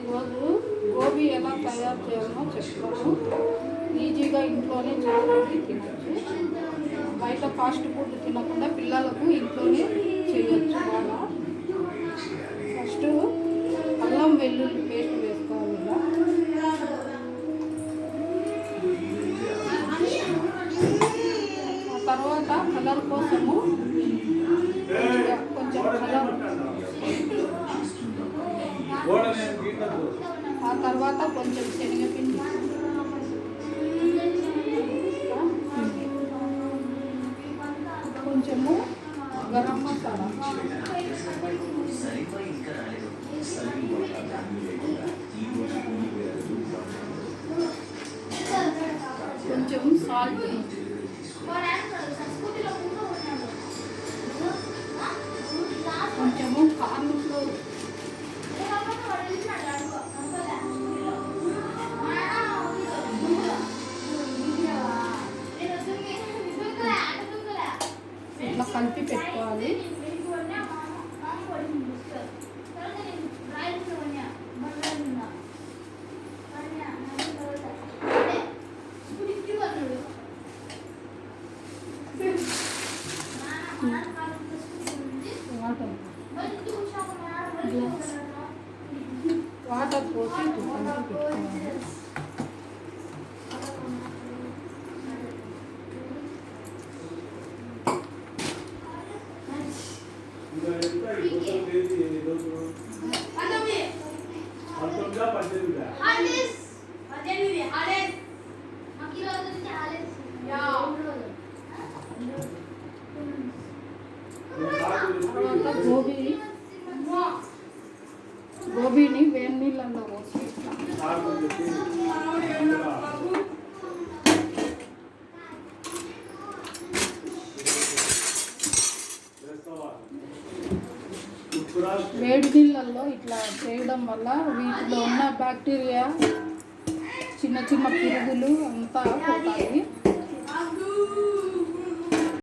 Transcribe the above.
ఈరోజు గోబీ ఎలా తయారు చేయాలో చెప్తాను ఈజీగా ఇంట్లోనే చాలా తినచ్చు బయట ఫాస్ట్ ఫుడ్ తినకుండా పిల్లలకు ఇంట్లోనే గోడనే తీనదు ఆ తర్వాత కొంచెం చెనిగ పిండి కొంచెం గరం మసాలా సరే కొద్ది సరిపోయ ఇంకా రాలేదు కొంచెం సాల్ట్ కొంచెం कल्पी పెట్టుకోవాలి మీకు అన్న మాం కొడి ముస్తా సంగని బ్రైన్స్ వణ బండిన వణ మనం కొరత బుడికి వండును మా అన్నం వండిన నుంచి పోతాం మరి ఇంకొంచెం ఆ మ్యాగ్స్ పోతా పోసి తుంపి పెట్టు గోబీని వేడి నీళ్ళల్లో పోసి వేడి నీళ్ళల్లో ఇట్లా చేయడం వల్ల వీటిలో ఉన్న బ్యాక్టీరియా చిన్న చిన్న పురుగులు అంతా పోతాయి